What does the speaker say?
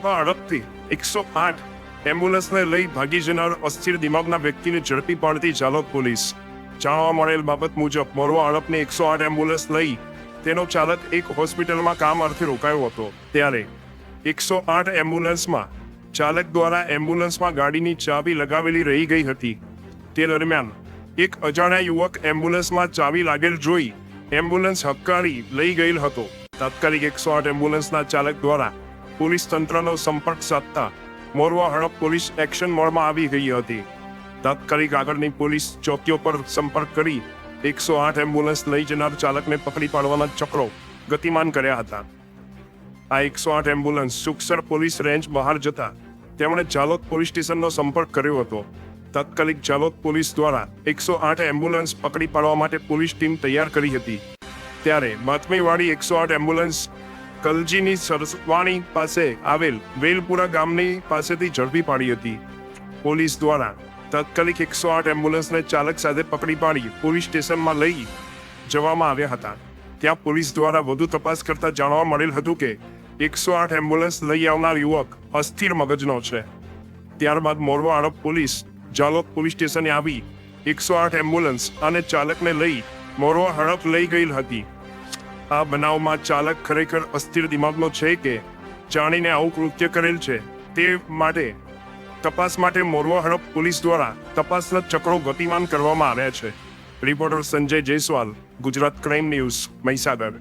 ચાલકમાં હડપથી એકસો આઠ એમ્બ્યુલન્સને લઈ ભાગી જનાર અસ્થિર દિમાગના વ્યક્તિને ઝડપી પાડતી ચાલક પોલીસ. જાણવા મળેલ બાબત મુજબ મોરવા અડપને એકસો આઠ એમ્બ્યુલન્સ લઈ તેનો ચાલક એક હોસ્પિટલમાં કામ અર્થે રોકાયો હતો. ત્યારે એકસો આઠ એમ્બ્યુલન્સમાં ચાલક દ્વારા એમ્બ્યુલન્સમાં ગાડીની ચાવી લગાવેલી રહી ગઈ હતી. તે દરમિયાન એક અજાણ્યા યુવક એમ્બ્યુલન્સમાં ચાવી લાગેલ જોઈ એમ્બ્યુલન્સ હક્કારી લઈ ગયેલ હતો. તાત્કાલિક એકસો આઠ એમ્બ્યુલન્સના ચાલક દ્વારા પોલીસ તંત્રનો સંપર્ક સાધતા મોરવા હડપ પોલીસ એક્શન મોડમાં આવી ગઈ હતી. તાત્કાલિક આગળની પોલીસ ચોકીઓ પર સંપર્ક કરી એકસો આઠ એમ્બ્યુલન્સ લઈ જનાર ચાલકને પકડી પાડવાના ચક્રો ગતિમાન કર્યા હતા. આ એકસો આઠ એમ્બ્યુલન્સ સુખસર પોલીસ રેન્જ બહાર જતા તેમણે ચાલોદ પોલીસ સ્ટેશનનો સંપર્ક કર્યો હતો. તાત્કાલિક ચાલોદ પોલીસ દ્વારા એકસો આઠ એમ્બ્યુલન્સ પકડી પાડવા માટે પોલીસ ટીમ તૈયાર કરી હતી. ત્યારે બાતમીવાળી એકસો આઠ એમ્બ્યુલન્સ કલજીની સરસવાણી પાસે આવેલ વેલપુરા ગામની પાસેથી ઝડપી પાડી હતી. પોલીસ દ્વારા તાત્કાલિક એકસો આઠ એમ્બ્યુલન્સને ચાલક સાથે પકડી પાડી પોલીસ સ્ટેશનમાં લઈ જવામાં આવ્યા હતા. ત્યાં પોલીસ દ્વારા વધુ તપાસ કરતા જાણવા મળેલ હતું કે એકસો આઠ એમ્બ્યુલન્સ લઈ આવનાર યુવક અસ્થિર મગજનો છે. ત્યારબાદ મોરવા આરોપ પોલીસ જાલોદ પોલીસ સ્ટેશને આવી એકસો આઠ એમ્બ્યુલન્સ અને ચાલકને લઈ મોરવા હડપ લઈ ગયેલ હતી. આ બનાવમાં ચાલક ખરેખર અસ્થિર દિમાગનો છે કે જાણીને આવું કૃત્ય કરેલ છે તે માટે તપાસ માટે મોરવા હડપ પોલીસ દ્વારા તપાસના ચક્રો ગતિમાન કરવામાં આવ્યા છે. Reporter Sanjay Jaiswal, Gujarat crime news, Mahisagar.